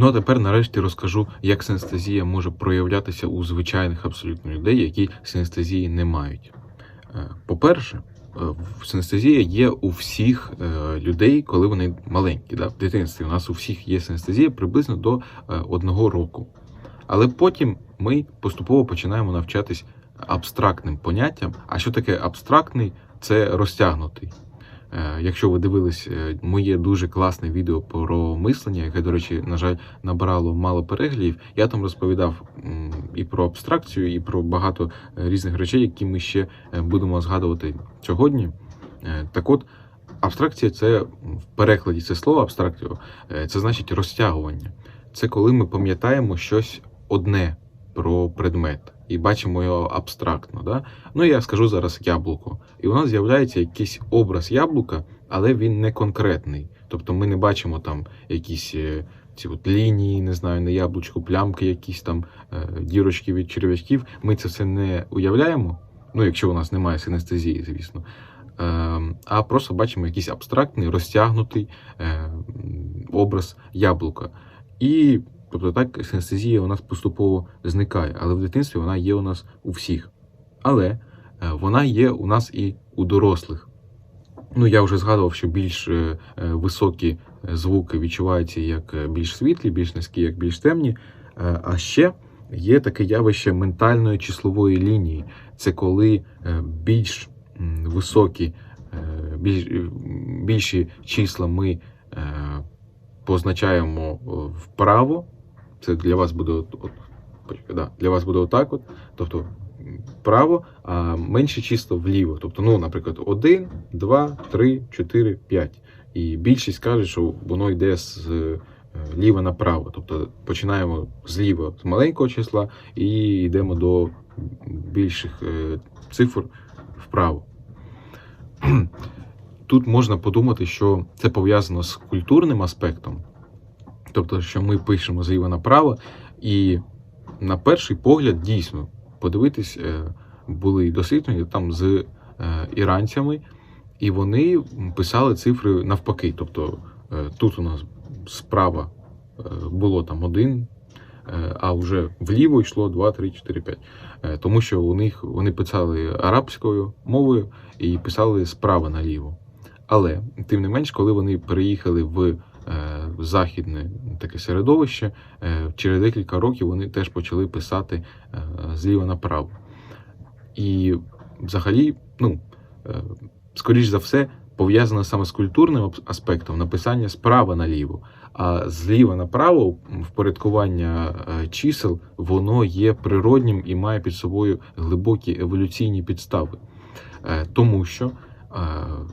Ну а тепер нарешті розкажу, як синестезія може проявлятися у звичайних абсолютно людей, які синестезії не мають. Е, По-перше, е, синестезія є у всіх е, людей, коли вони маленькі. Да? В дитинстві у нас у всіх є синестезія приблизно до одного року. Але потім ми поступово починаємо навчатись абстрактним поняттям. А що таке абстрактний? Це розтягнутий. Е, Якщо ви дивились е, моє дуже класне відео про мислення, яке, до речі, на жаль, набрало мало переглядів, я там розповідав і про абстракцію, і про багато е, різних речей, які ми ще будемо згадувати сьогодні. Так от, абстракція це в перекладі це слово абстракцію, е, це значить розтягування. Це коли ми пам'ятаємо щось одне про предмет і бачимо його абстрактно. Да? Ну, я скажу зараз яблуко. І у нас з'являється якийсь образ яблука, але він не конкретний. Тобто ми не бачимо там якісь е, ці от лінії, не знаю, на яблучку, плямки, якісь там е, дірочки від черв'ячків. Ми це все не уявляємо. Ну, якщо у нас немає синестезії, звісно. Е, а просто бачимо якийсь абстрактний, розтягнутий е, образ яблука. І тобто так синестезія у нас поступово зникає, але в дитинстві вона є у нас у всіх. Але е, вона є у нас і у дорослих. Ну, я вже згадував, що більш е, е, високі звуки відчуваються як більш світлі, більш низькі, як більш темні. А ще є таке явище ментальної числової лінії. Це коли більш високі, більш, більші числа ми позначаємо вправо. Це для вас буде от, от, да, для вас буде отак, от, тобто м, вправо, а менше числа вліво. Тобто, ну, наприклад, 1, 2, 3, 4, 5. І більшість каже, що воно йде з е, ліва направо. Тобто починаємо зліва з маленького числа і йдемо до більших е, цифр вправо. Тут можна подумати, що це пов'язано з культурним аспектом, тобто, що ми пишемо зліва направо, і на перший погляд дійсно подивитись, е, були дослідження там з е, іранцями, і вони писали цифри навпаки. Тобто е, тут у нас справа було там один, а вже вліво йшло 2, 3, 4, 5. Е, Тому що у них вони писали арабською мовою і писали справа наліво. Але тим не менш, коли вони переїхали в західне таке середовище, е, через декілька років вони теж почали писати е, зліва направо. І взагалі, ну, е, скоріш за все, пов'язано саме з культурним аспектом написання справа наліво. А зліва направо впорядкування чисел воно є природнім і має під собою глибокі еволюційні підстави. Тому що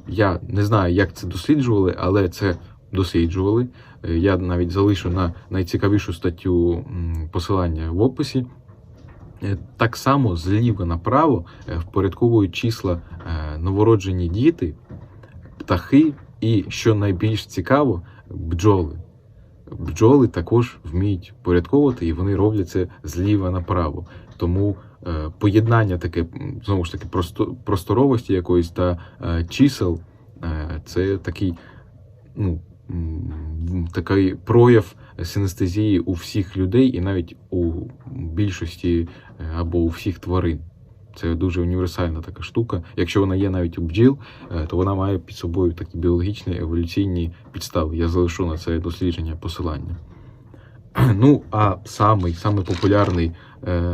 я не знаю, як це досліджували, але це досліджували. Е, Я навіть залишу на найцікавішу статтю посилання в описі. Е, Так само зліва направо е, впорядковують числа новороджені діти, птахи і, що найбільш цікаво, бджоли. Бджоли також вміють порядковувати, і вони роблять це зліва направо. Тому поєднання таке, знову ж таки, просто, просторовості якоїсь та чисел це такий, ну, такий прояв синестезії у всіх людей і навіть у більшості е, або у всіх тварин. Це дуже універсальна така штука. Якщо вона є навіть у бджіл, е, то вона має під собою такі біологічні еволюційні підстави. Я залишу на це дослідження посилання. Ну, а самий, самий популярний е,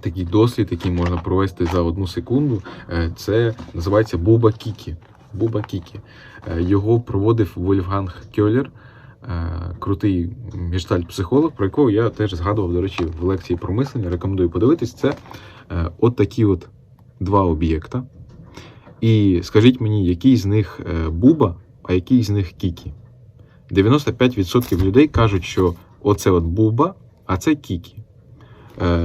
такий дослід, який можна провести за одну секунду, е, це називається Буба Кікі. Буба Кікі. Е, його проводив Вольфганг Кьолер, е, крутий гештальт-психолог, про якого я теж згадував, до речі, в лекції про мислення. Рекомендую подивитись. Це е, от такі от два об'єкта. І скажіть мені, який з них Буба, а який з них Кікі. 95% людей кажуть, що оце от Буба, а це Кікі.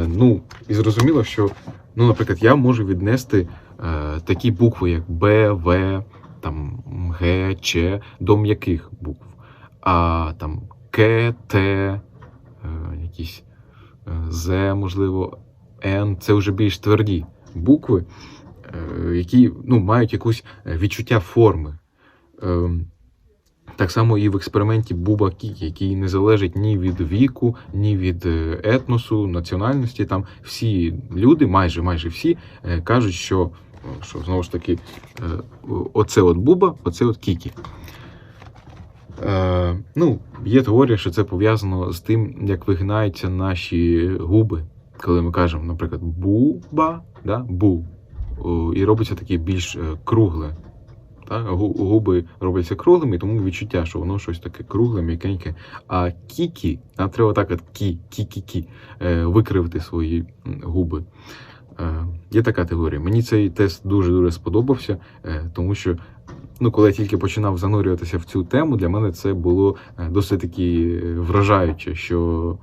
Ну, і зрозуміло, що, ну, наприклад, я можу віднести такі букви, як Б, В, там, Г, Ч до м'яких букв. А там К, Т, е, якісь е, З, можливо, Н це вже більш тверді букви, е, які ну, мають якусь е, відчуття форми. Так само і в експерименті Буба Кікі, який не залежить ні від віку, ні від е, етносу, національності. Там всі люди, майже майже всі, е, кажуть, що, що знову ж таки, е, оце от Буба, оце от Кікі. Е, ну, є теорія, що це пов'язано з тим, як вигинаються наші губи, коли ми кажемо, наприклад, буба, да? бу. І робиться таке більш е, кругле. Гу- Губи робляться круглими, тому відчуття, що воно щось таке кругле, м'якеньке. А кікі, нам треба так от кі, кі-кі-кі, е, викривити свої губи. Е, Є така теорія. Мені цей тест дуже-дуже сподобався, е, тому що ну, коли я тільки починав занурюватися в цю тему, для мене це було е, досить таки вражаюче, що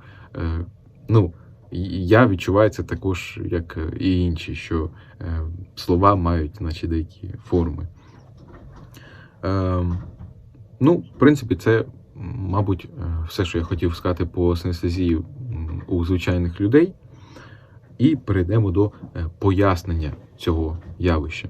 ну, я відчуваю це також, як і інші, що слова мають наче деякі форми. Ну, в принципі, це, мабуть, все, що я хотів сказати по синестезії у звичайних людей. І перейдемо до е, пояснення цього явища.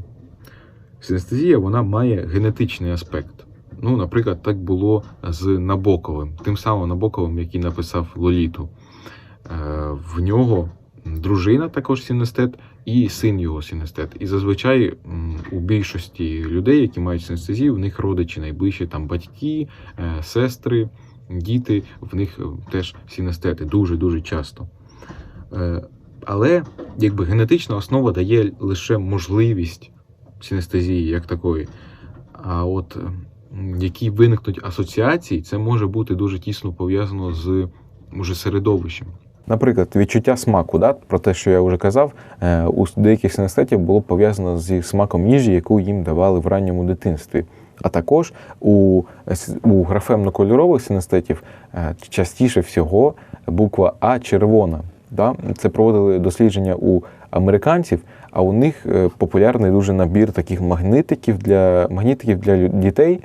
Синестезія вона має генетичний аспект. Ну, наприклад, так було з Набоковим, тим самим Набоковим, який написав Лоліту. Е, В нього дружина також синестет і син його синестет. І зазвичай у більшості людей, які мають синестезію, в них родичі найближчі, там батьки, е, сестри, діти, в них теж синестети дуже-дуже часто. Е, Але якби генетична основа дає лише можливість синестезії як такої. А от м, які виникнуть асоціації, це може бути дуже тісно пов'язано з уже середовищем. Наприклад, відчуття смаку, да? про те, що я вже казав, е, у деяких синестетів було пов'язано зі смаком їжі, яку їм давали в ранньому дитинстві. А також у, у графемно-кольорових синестетів е, частіше всього буква А червона. Да? Це проводили дослідження у американців, а у них е, популярний дуже набір таких магнитиків для магнітиків для дітей,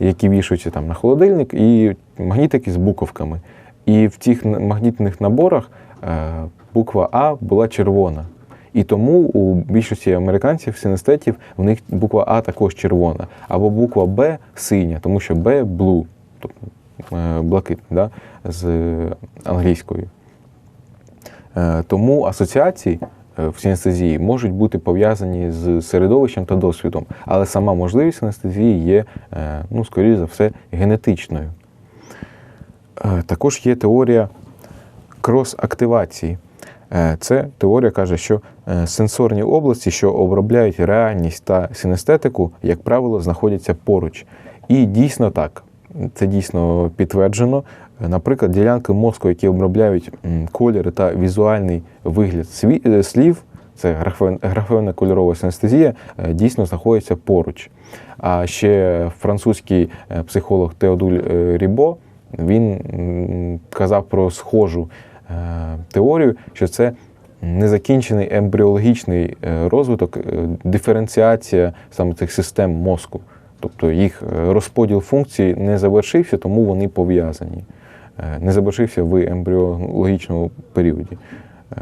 які вішаються там на холодильник, і магнітики з буковками. І в цих магнітних наборах е, буква А була червона. І тому у більшості американців, синестетів, в них буква А також червона, або буква Б синя, тому що Б blue, тобто е, блакитний, да, з англійської. Е, Тому асоціації е, в синестезії можуть бути пов'язані з середовищем та досвідом, але сама можливість синестезії є, е, ну, скоріше за все, генетичною. Також є теорія крос-активації. Це теорія каже, що сенсорні області, що обробляють реальність та синестетику, як правило, знаходяться поруч. І дійсно так. Це дійсно підтверджено. Наприклад, ділянки мозку, які обробляють кольори та візуальний вигляд е, слів, це графенна кольорова синестезія, е, дійсно знаходяться поруч. А ще французький е, психолог Теодуль Рібо він казав про схожу теорію, що це незакінчений ембріологічний розвиток, диференціація саме цих систем мозку. Тобто їх розподіл функцій не завершився, тому вони пов'язані. Е, Не завершився в ембріологічному періоді, е,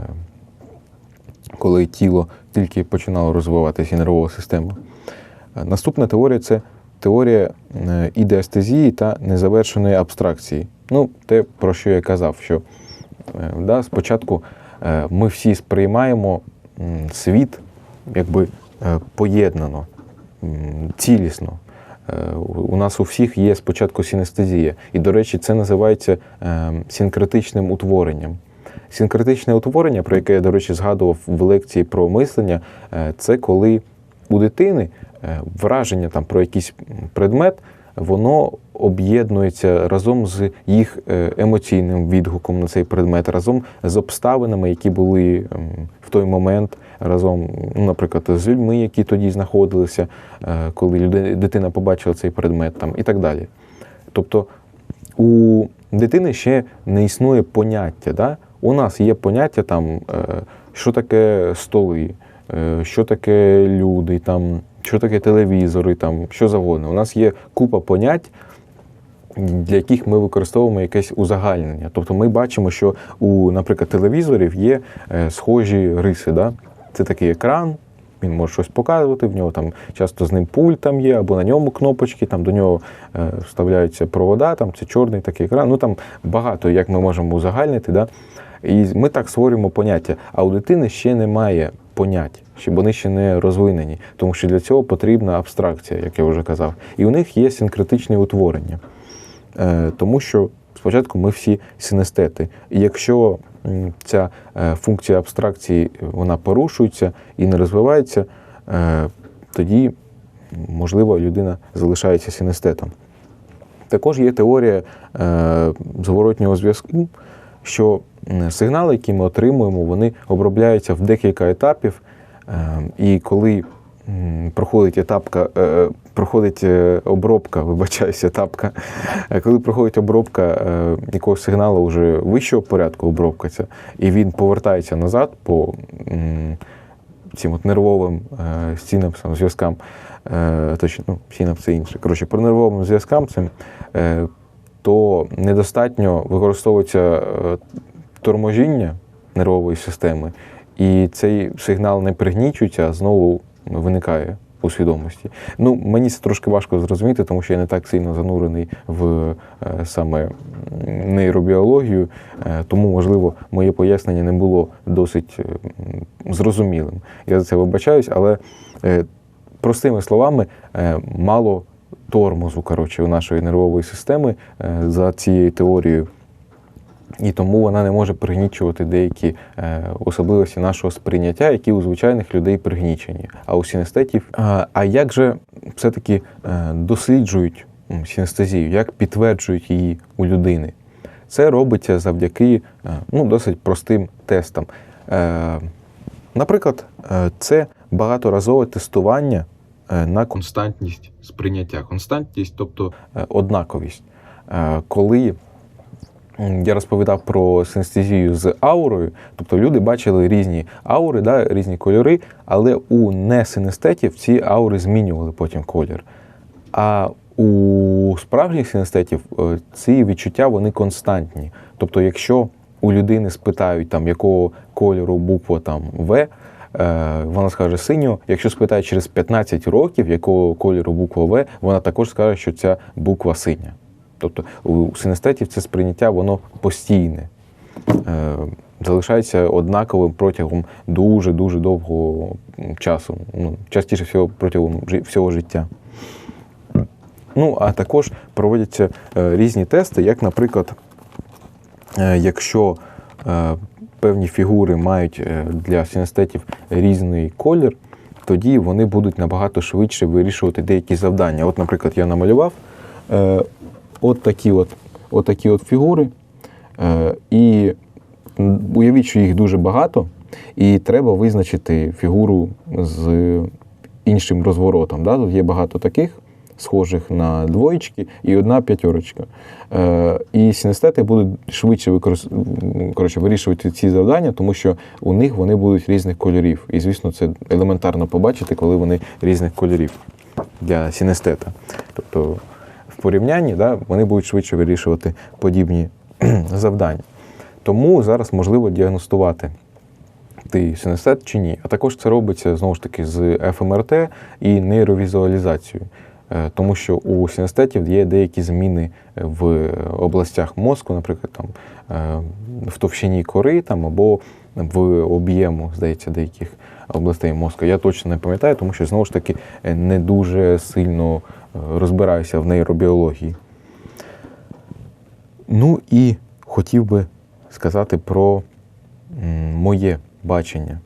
коли тіло тільки починало розвиватися і нервова система. Е, Наступна теорія це теорія ідеастезії та незавершеної абстракції. Ну, те, про що я казав, що да, спочатку ми всі сприймаємо світ якби поєднано, цілісно. У нас у всіх є спочатку синестезія. І, до речі, це називається е, синкретичним утворенням. Синкретичне утворення, про яке я, до речі, згадував в лекції про мислення, е, це коли у дитини е, враження там, про якийсь предмет, воно об'єднується разом з їх е, емоційним відгуком на цей предмет, разом з обставинами, які були ем, в той момент, разом, ну, наприклад, з людьми, які тоді знаходилися, е, коли дитина побачила цей предмет, там, і так далі. Тобто у дитини ще не існує поняття. Да? У нас є поняття, там, е, що таке столи, що таке люди, там, що таке телевізори, там, що завгодно. У нас є купа понять, для яких ми використовуємо якесь узагальнення. Тобто ми бачимо, що у, наприклад, телевізорів є е, схожі риси. Да? Це такий екран, він може щось показувати, в нього там часто з ним пульт там є, або на ньому кнопочки, там до нього е, вставляються провода, там це чорний такий екран. Ну там багато, як ми можемо узагальнити. Да? І ми так створюємо поняття. А у дитини ще немає понять, щоб вони ще не розвинені, тому що для цього потрібна абстракція, як я вже казав. І у них є синкретичні утворення. Е, тому що спочатку ми всі синестети. І якщо ця е, функція абстракції вона порушується і не розвивається, е, тоді, можливо, людина залишається синестетом. Також є теорія зворотнього зв'язку, що сигнали, які ми отримуємо, вони обробляються в декілька етапів. Е, і коли проходить етапка, е, проходить е, обробка, вибачаюся, етапка, е, коли проходить обробка е, якогось сигналу вже вищого порядку, обробка ця, і він повертається назад по цим от нервовим е, синапсам, зв'язкам, е, точно, ну, синапс це інше. Коротше, по нервовим зв'язкам цим, е, то недостатньо використовується е, торможіння нервової системи, і цей сигнал не пригнічується, а знову виникає у свідомості. Ну, мені це трошки важко зрозуміти, тому що я не так сильно занурений в е, саме нейробіологію, е, тому, можливо, моє пояснення не було досить е, зрозумілим. Я за це вибачаюсь, але простими словами, мало тормозу коротше, у нашої нервової системи за цією теорією. І тому вона не може пригнічувати деякі е, особливості нашого сприйняття, які у звичайних людей пригнічені. А у синестетів. А, як же все-таки е, досліджують м, синестезію, як підтверджують її у людини? Це робиться завдяки е, ну, досить простим тестам. Наприклад, це багаторазове тестування на Константність сприйняття. Константність, тобто однаковість. Коли я розповідав про синестезію з аурою, тобто люди бачили різні аури, да, різні кольори, але у несинестетів ці аури змінювали потім колір. А у справжніх синестетів е, ці відчуття вони константні. Тобто, якщо у людини спитають, там, якого кольору буква там В, е, вона скаже синього. Якщо спитають через 15 років, якого кольору буква В, вона також скаже, що ця буква синя. Тобто у синестетів це сприйняття воно постійне, е, залишається однаковим протягом дуже-дуже довгого часу. Ну, частіше всього протягом всього життя. Ну, а також проводяться е, різні тести, як, наприклад, е, якщо певні фігури мають для синестетів різний колір, тоді вони будуть набагато швидше вирішувати деякі завдання. От, наприклад, я намалював от такі от, от такі от фігури, е, і уявіть, що їх дуже багато, і треба визначити фігуру з іншим розворотом. Да? Тут є багато таких. Схожих на двоєчки і одна п'ятерочка. Е, і синестети будуть швидше використ... коротше, вирішувати ці завдання, тому що у них вони будуть різних кольорів. І, звісно, це елементарно побачити, коли вони різних кольорів для синестета. Тобто порівнянні да, вони будуть швидше вирішувати подібні завдання. Тому зараз можливо діагностувати ти синестет чи ні. А також це робиться знову ж таки з ФМРТ і нейровізуалізацією. Е, Тому що у синестетів є деякі зміни в областях мозку, наприклад, там, е, в товщині кори там, або в об'єму, здається, деяких областей мозку. Я точно не пам'ятаю, тому що знову ж таки е, не дуже сильно розбираюся в нейробіології. Ну і хотів би сказати про моє бачення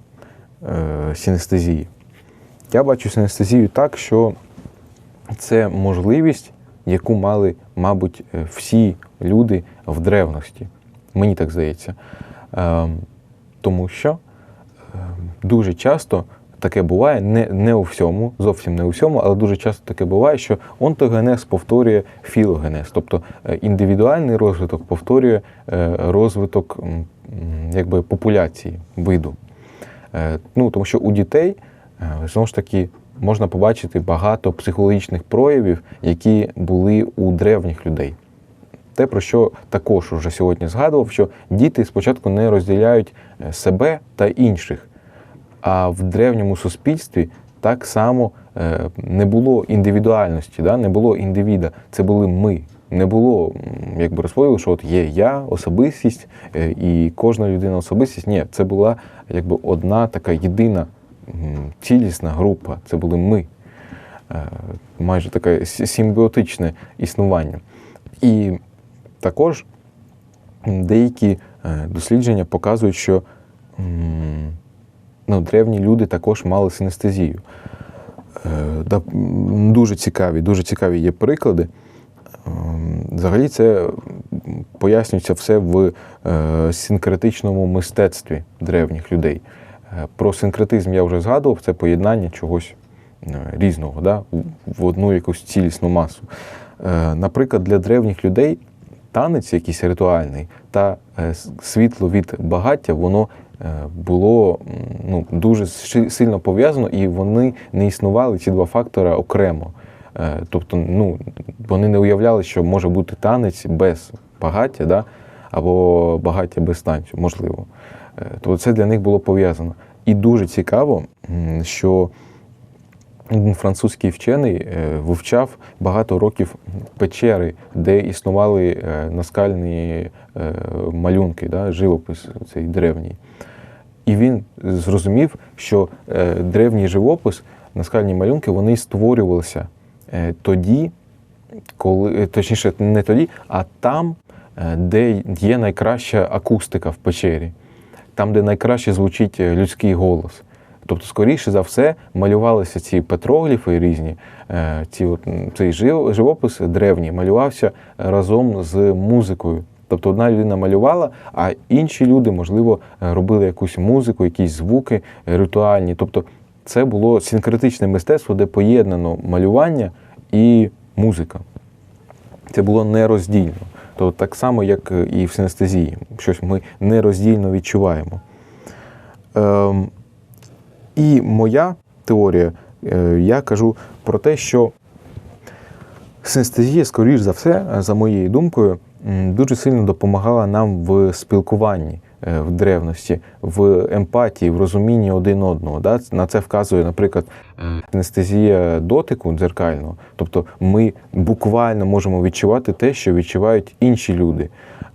е, синестезії. Я бачу синестезію так, що це можливість, яку мали, мабуть, е, всі люди в древності. Мені так здається. Ем, Тому що ем, дуже часто таке буває, не, не у всьому, зовсім не у всьому, але дуже часто таке буває, що онтогенез повторює філогенез, тобто е, індивідуальний розвиток повторює е, розвиток якби, популяції виду. Е, Ну, тому що у дітей знову ж таки можна побачити багато психологічних проявів, які були у древніх людей. Те, про що також уже сьогодні згадував, що діти спочатку не розділяють себе та інших, А в древньому суспільстві так само е, не було індивідуальності, да? не було індивіда. Це були ми. Не було м, якби розповіли, що от є я, особистість, е, і кожна людина особистість. Ні, це була якби одна така єдина цілісна група. Це були ми. Е, Майже таке симбіотичне існування. І також деякі дослідження показують, що ну, древні люди також мали синестезію. Е, Дуже цікаві, дуже цікаві є приклади. Ем, Взагалі, це пояснюється все в е, синкретичному мистецтві древніх людей. Е, Про синкретизм я вже згадував, це поєднання чогось різного да, в- одну якусь цілісну масу. Наприклад, для древніх людей танець якийсь ритуальний та світло від багаття, воно було ну, дуже сильно пов'язано, і вони не існували ці два фактори окремо. Е, Тобто, ну, вони не уявляли, що може бути танець без багаття, да? або багаття без танцю, можливо. Е, Тобто це для них було пов'язано. І дуже цікаво, що французький вчений е, вивчав багато років печери, де існували е, наскальні е, малюнки, да, живопис цей древній. І він зрозумів, що древній живопис, наскальні малюнки, вони створювалися тоді, коли точніше, не тоді, а там, де є найкраща акустика в печері, там, де найкраще звучить людський голос. Тобто, скоріше за все, малювалися ці петрогліфи різні, е, ці цей живопис древній малювався разом з музикою. Тобто одна людина малювала, а інші люди, можливо, е, робили якусь музику, якісь звуки е, ритуальні. Тобто це було синкретичне мистецтво, де поєднано малювання і музика. Це було нероздільно. Тобто так само, як і в синестезії. Щось ми нероздільно відчуваємо. Ем, і моя теорія, е, я кажу про те, що синестезія, скоріш за все, за моєю думкою, дуже сильно допомагала нам в спілкуванні е, в древності, в емпатії, в розумінні один одного. Да? На це вказує, наприклад, Е, анестезія дотику дзеркального. Тобто ми буквально можемо відчувати те, що відчувають інші люди.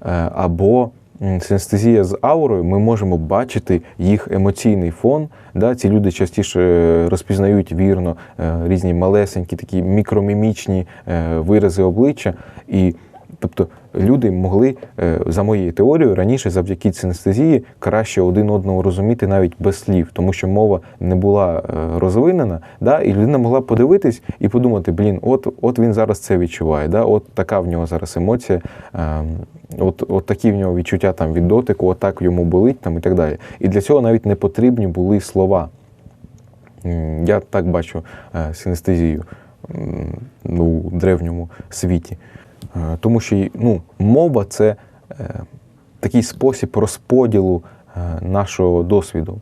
Е, Або синестезія з аурою, ми можемо бачити їх емоційний фон. Да? Ці люди частіше е, розпізнають вірно е, різні малесенькі, такі мікромімічні е, вирази обличчя. І Тобто люди могли, е, за моєю теорією, раніше завдяки синестезії краще один одного розуміти навіть без слів, тому що мова не була е, розвинена, да, і людина могла подивитись і подумати: блін, от от він зараз це відчуває, да, от така в нього зараз емоція, е, от, от такі в нього відчуття там від дотику, от так йому болить там і так далі. І для цього навіть не потрібні були слова. Я так бачу е, синестезію ну, в древньому світі. Е, Тому що ну, мова це е, такий спосіб розподілу е, нашого досвіду.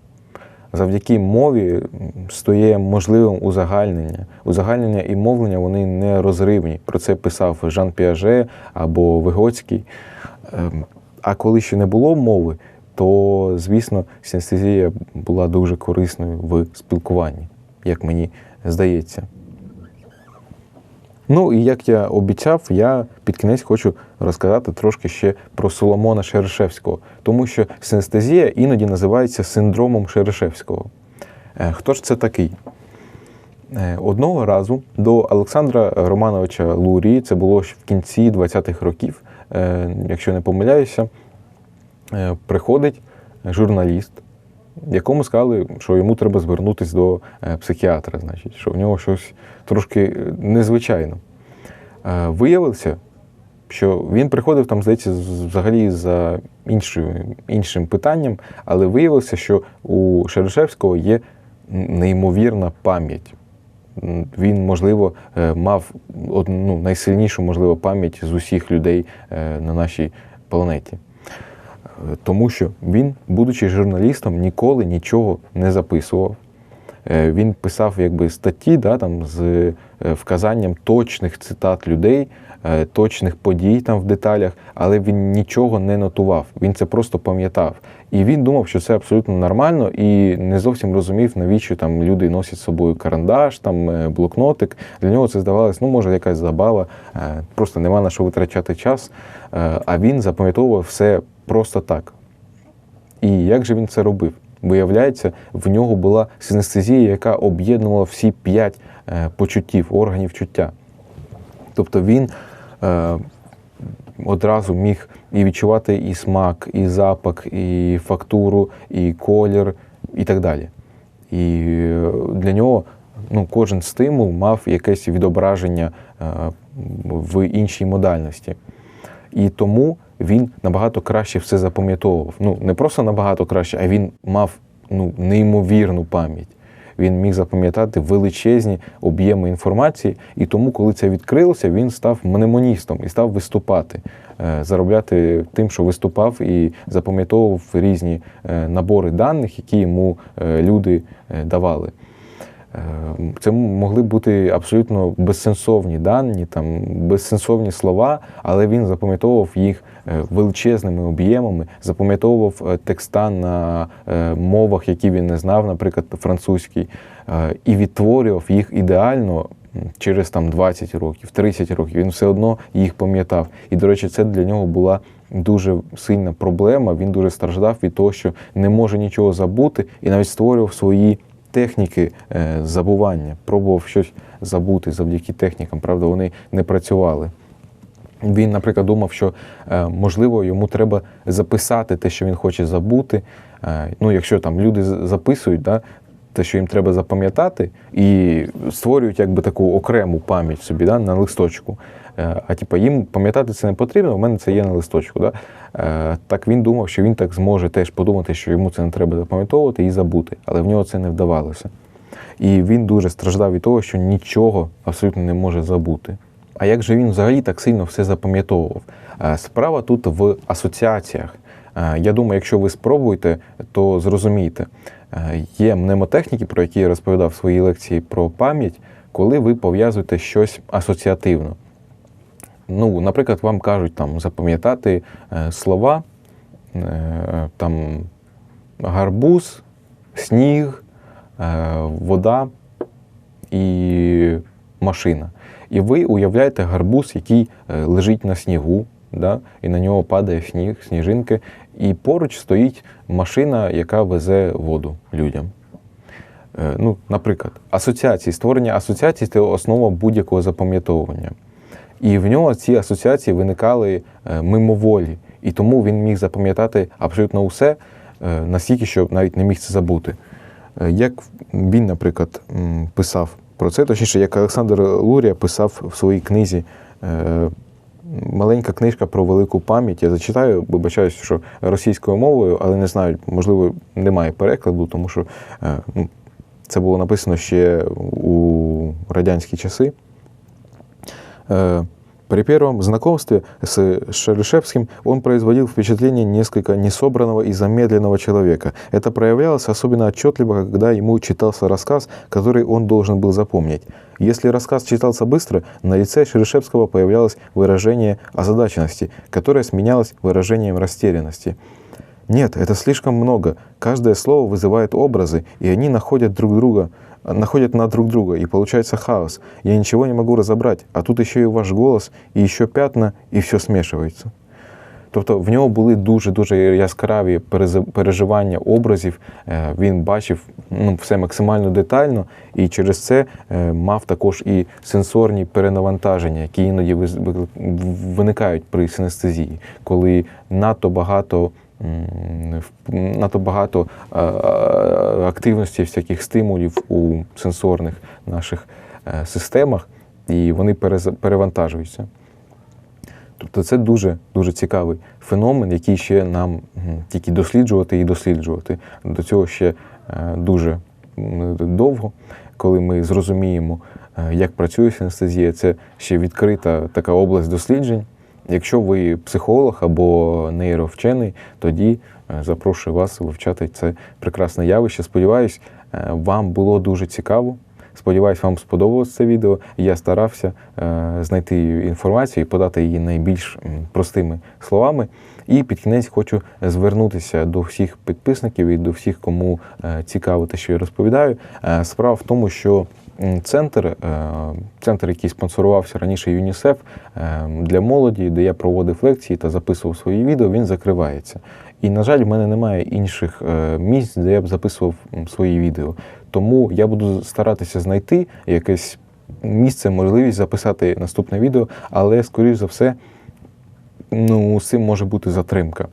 Завдяки мові стає можливим узагальнення. Узагальнення і мовлення вони не розривні. Про це писав Жан Піаже або Вигоцький. Ем, А коли ще не було мови, то, звісно, синестезія була дуже корисною в спілкуванні, як мені здається. Ну і як я обіцяв, я під кінець хочу розказати трошки ще про Соломона Шерешевського, тому що синестезія іноді називається синдромом Шерешевського. Е, Хто ж це такий? Е, Одного разу до Олександра Романовича Лурії, це було в кінці 20-х років, е, якщо не помиляюся, приходить журналіст, якому сказали, що йому треба звернутися до е, психіатра, значить, що в нього щось трошки е, незвичайно. Е, Виявилося, що він приходив там, здається, взагалі за іншою, іншим питанням, але виявилося, що у Шерешевського є неймовірна пам'ять. Він, можливо, мав одну ну, найсильнішу, можливо, пам'ять з усіх людей на нашій планеті. Тому що він, будучи журналістом, ніколи нічого не записував. е, він писав якби статті, да, там, з е, вказанням точних цитат людей, е, точних подій там в деталях, але він нічого не нотував. Він це просто пам'ятав. І він думав, що це абсолютно нормально, і не зовсім розумів, навіщо там люди носять з собою карандаш, там блокнотик. Для нього це здавалось, ну може якась забава, просто нема на що витрачати час. А він запам'ятовував все просто так. І як же він це робив? Виявляється, в нього була синестезія, яка об'єднувала всі п'ять е, почуттів, органів чуття. Тобто він е, одразу міг і відчувати і смак, і запах, і фактуру, і колір, і так далі. І е, для нього ну, кожен стимул мав якесь відображення е, в іншій модальності. І тому він набагато краще все запам'ятовував. Ну, не просто набагато краще, а він мав ну, неймовірну пам'ять. Він міг запам'ятати величезні об'єми інформації, і тому, коли це відкрилося, він став мнемоністом і став виступати, е, заробляти тим, що виступав, і запам'ятовував різні е, набори даних, які йому е, люди давали. Це могли бути абсолютно безсенсовні дані, там безсенсовні слова, але він запам'ятовував їх величезними об'ємами, запам'ятовував е, текста на е, мовах, які він не знав, наприклад, французький, е, і відтворював їх ідеально. Через там 20 років, 30 років він все одно їх пам'ятав. І, до речі, це для нього була дуже сильна проблема. Він дуже страждав від того, що не може нічого забути, і навіть створював свої техніки е, забування, пробував щось забути завдяки технікам. Правда, вони не працювали. Він, наприклад, думав, що е, можливо йому треба записати те, що він хоче забути. Е, Ну, якщо там люди записують, да, те, що їм треба запам'ятати, і створюють якби таку окрему пам'ять собі да, на листочку. Е, А типу, їм пам'ятати це не потрібно, у мене це є на листочку. Да? Так він думав, що він так зможе теж подумати, що йому це не треба запам'ятовувати і забути, але в нього це не вдавалося. І він дуже страждав від того, що нічого абсолютно не може забути. А як же він взагалі так сильно все запам'ятовував? Е, Справа тут в асоціаціях. Е, Я думаю, якщо ви спробуєте, то зрозумієте. Е, Є мнемотехніки, про які я розповідав в своїй лекції про пам'ять, коли ви пов'язуєте щось асоціативно. Ну, наприклад, вам кажуть там запам'ятати слова, там гарбуз, сніг, вода і машина. І ви уявляєте гарбуз, який е, лежить на снігу, да? і на нього падає сніг, сніжинки, і поруч стоїть машина, яка везе воду людям. Е, Ну, наприклад, асоціації, створення асоціацій це основа будь-якого запам'ятовування. І в нього ці асоціації виникали е, мимоволі. І тому він міг запам'ятати абсолютно усе, настільки, що навіть не міг це забути. Як він, наприклад, писав про це, точніше, як Олександр Лурія писав в своїй книзі. е, Маленька книжка про велику пам'ять. Я зачитаю, вибачаюсь, що російською мовою, але не знаю, можливо, немає перекладу, тому що е, ну, це було написано ще у радянські часи. При первом знакомстве с Шерышевским он производил впечатление несколько несобранного и замедленного человека. Это проявлялось особенно отчетливо, когда ему читался рассказ, который он должен был запомнить. Если рассказ читался быстро, на лице Шерышевского появлялось выражение озадаченности, которое сменялось выражением растерянности. Нет, это слишком много. Каждое слово вызывает образы, и они находят друг друга, находят на друг друга, и получается хаос. Я ничего не могу разобрать, а тут еще и ваш голос, і ще п'ятна, і все смішується. Тобто в нього були дуже-дуже яскраві переживання образів. Е, Він бачив ну, все максимально детально, і через це е, мав також і сенсорні перенавантаження, які іноді виникають при синестезії, коли надто багато. Надто багато е, активності, всяких стимулів у сенсорних наших е, системах, і вони перевантажуються. Тобто це дуже дуже цікавий феномен, який ще нам тільки досліджувати і досліджувати. До цього ще е, дуже довго, коли ми зрозуміємо, як працює синестезія, це ще відкрита така область досліджень. Якщо ви психолог або нейровчений, тоді е, запрошую вас вивчати це прекрасне явище. Сподіваюсь, Е, Вам було дуже цікаво. Сподіваюсь, вам сподобалось це відео. Я старався е, знайти інформацію і подати її найбільш простими словами. І під кінець хочу звернутися до всіх підписників і до всіх, кому цікаво те, що я розповідаю. Справа в тому, що центр, е, центр, який спонсорувався раніше ЮНІСЕФ е, для молоді, де я проводив лекції та записував свої відео, він закривається. І, на жаль, в мене немає інших е, місць, де я б записував свої відео. Тому я буду старатися знайти якесь місце, можливість записати наступне відео, але, скоріш за все, ну, з цим може бути затримка.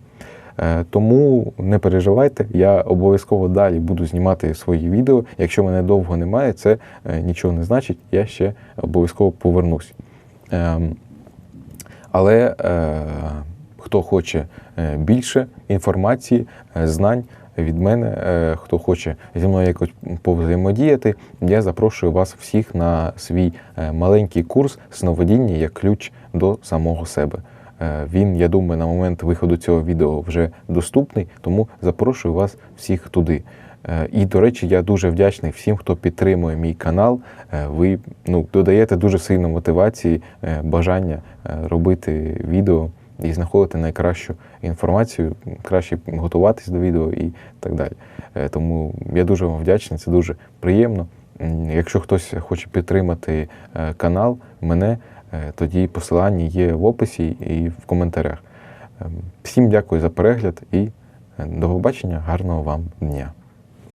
Е, Тому не переживайте, я обов'язково далі буду знімати свої відео. Якщо мене довго немає, це е, нічого не значить, я ще обов'язково повернусь. Ем, Але е, хто хоче більше інформації, знань від мене, хто хоче зі мною якось повзаємодіяти, я запрошую вас всіх на свій маленький курс сновидіння як ключ до самого себе. Е, Він, я думаю, на момент виходу цього відео вже доступний, тому запрошую вас всіх туди. Е, І, до речі, я дуже вдячний всім, хто підтримує мій канал. Е, Ви ну, додаєте дуже сильно мотивації, бажання робити відео і знаходити найкращу інформацію, краще готуватись до відео і так далі. Тому я дуже вам вдячний, це дуже приємно. Якщо хтось хоче підтримати канал, мене, тоді посилання є в описі і в коментарях. Ем, Всім дякую за перегляд і е, до побачення, гарного вам дня.